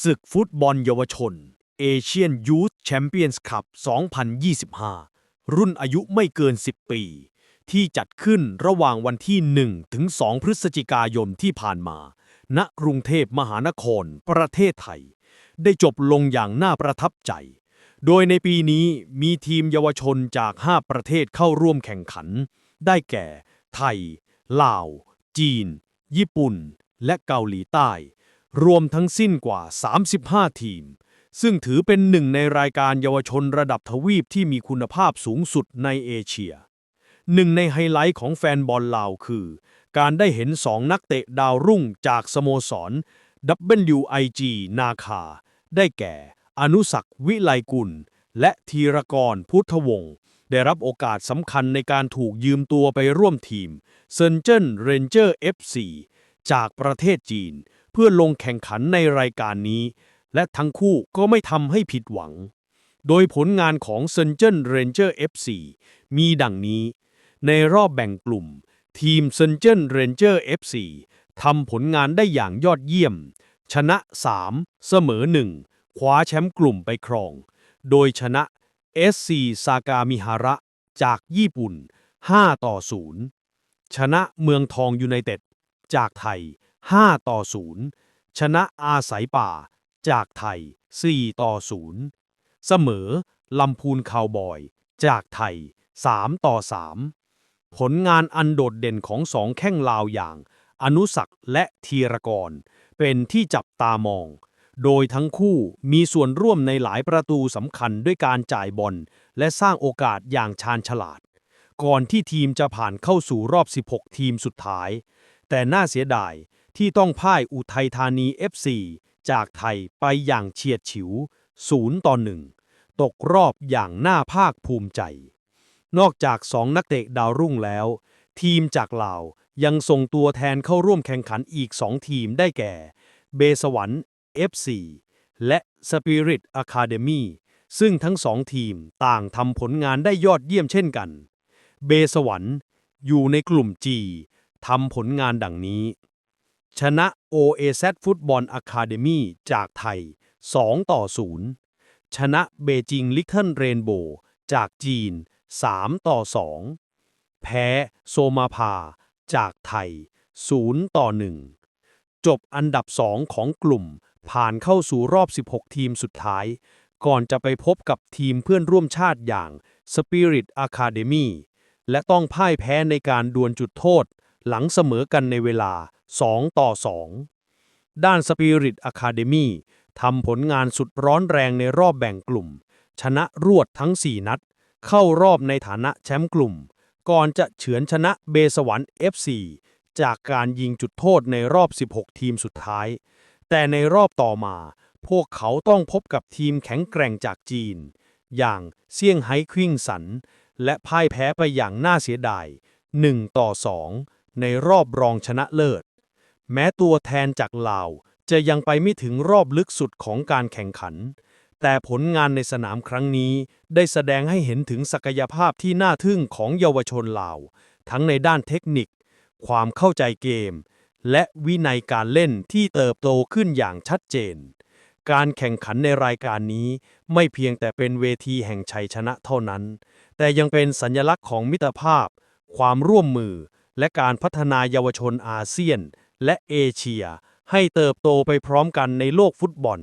ศึกฟุตบอลเยาวชน เอเชียนยูธแชมเปี้ยนส์คัพ 2025 รุ่นอายุไม่เกิน 10 ปี ที่จัดขึ้นระหว่างวันที่ 1 ถึง 2 พฤศจิกายนที่ผ่านมา ณ กรุงเทพมหานคร ประเทศไทย ได้จบลงอย่างน่าประทับใจ โดยในปีนี้มีทีมเยาวชนจาก 5 ประเทศเข้าร่วมแข่งขัน ได้แก่ ไทย ลาว จีน ญี่ปุ่น และเกาหลีใต้ รวมทั้งสิ้นกว่า 35 ทีม ซึ่งถือเป็นหนึ่งในรายการเยาวชนระดับทวีปที่มีคุณภาพสูงสุดในเอเชีย หนึ่งในไฮไลท์ของแฟนบอลลาวคือ การได้เห็นสองนักเตะดาวรุ่งจากสโมสร WIG นาคา ได้แก่ อนุสักวิไลกุล และธีรกรพุทธวงศ์ได้รับโอกาสสำคัญในการถูกยืมตัวไปร่วมทีมเซนเจิ้นเรนเจอร์ FC จากประเทศจีน เพื่อลงแข่งขันในรายการนี้ และทั้งคู่ก็ไม่ทำให้ผิดหวัง โดยผลงานของเซนเจิ้นเรนเจอร์ FC มีดังนี้ ในรอบแบ่งกลุ่ม ทีมเซนเจิ้นเรนเจอร์ FC ทำผลงานได้อย่างยอดเยี่ยม ชนะ 3 เสมอ 1 คว้าแชมป์กลุ่มไปครอง โดยชนะ SC ซากามิฮาระ จากญี่ปุ่น 5 ต่อ 0 ชนะเมืองทองยูไนเต็ด จากไทย 5 ต่อ 0 ชนะอาสายป่า จากไทย 4 ต่อ 0 เสมอลำพูนคาวบอย จากไทย 3 ต่อ 3 ผลงานอันโดดเด่นของสองแข้งลาวอย่าง อนุสักและธีรกร เป็นที่จับตามอง โดยทั้งคู่มีส่วนร่วมในหลายประตูสำคัญด้วยการจ่ายบอลและสร้างโอกาสอย่างชาญฉลาดก่อนที่ทีมจะผ่านเข้าสู่รอบ 16 ทีมสุดท้าย แต่น่าเสียดายที่ต้องพ่ายอุทัยธานี FC จากไทยไปอย่างเฉียดฉิว 0 ต่อ 1 ตกรอบอย่างน่าภาคภูมิใจ นอกจากสองนักเตะดาวรุ่งแล้ว ทีมจากลาวยังส่งตัวแทนเข้าร่วมแข่งขันอีก 2 ทีมได้แก่ เบสวรรค์ FC และ Spirit Academy ซึ่งทั้งสองทีมต่างทำผลงานได้ยอดเยี่ยมเช่นกัน เบสวรรค์อยู่ในกลุ่ม G ทำผลงานดังนี้ ชนะ OAZ ฟุตบอลอะคาเดมีจากไทย 2 ต่อ 0 ชนะเบจิงลิ t เทิลเรนโบจากจีน 3 ต่อ 2 แพ้โซมาพา จากไทย 0 ต่อ 1 จบอันดับ 2 ของกลุ่มผ่านเข้าสู่รอบ 16 ทีมสุดท้าย ก่อนจะไปพบกับทีมเพื่อนร่วมชาติอย่าง Spirit Academy และต้องพ่ายแพ้ในการดวลจุดโทษ หลังเสมอกันในเวลา 2 ต่อ 2 ด้าน Spirit Academy ทำผลงานสุดร้อนแรงในรอบแบ่งกลุ่ม ชนะรวดทั้ง 4 นัด เข้ารอบในฐานะแชมป์กลุ่ม ก่อนจะเฉือนชนะเบสวรรค์ FC จากการยิงจุดโทษในรอบ 16 ทีมสุดท้าย แต่ในรอบต่อมา พวกเขาต้องพบกับทีมแข็งแกร่งจากจีน อย่างเซี่ยงไฮ้ควิงสัน และพ่ายแพ้ไปอย่างน่าเสียดาย 1 ต่อ 2 ในรอบรองชนะเลิศ แม้ตัวแทนจากลาวจะยังไปไม่ถึงรอบลึกสุดของการแข่งขัน แต่ผลงานในสนามครั้งนี้ได้แสดงให้เห็นถึงศักยภาพที่น่าทึ่งของเยาวชนลาว ทั้งในด้านเทคนิค ความเข้าใจเกม และวินัยการเล่นที่เติบโตขึ้นอย่างชัดเจน การแข่งขันในรายการนี้ไม่เพียงแต่เป็นเวทีแห่งชัยชนะเท่านั้น แต่ยังเป็นสัญลักษณ์ของมิตรภาพ ความร่วมมือ และการพัฒนาเยาวชนอาเซียน และเอเชีย ให้เติบโตไปพร้อมกันในโลกฟุตบอล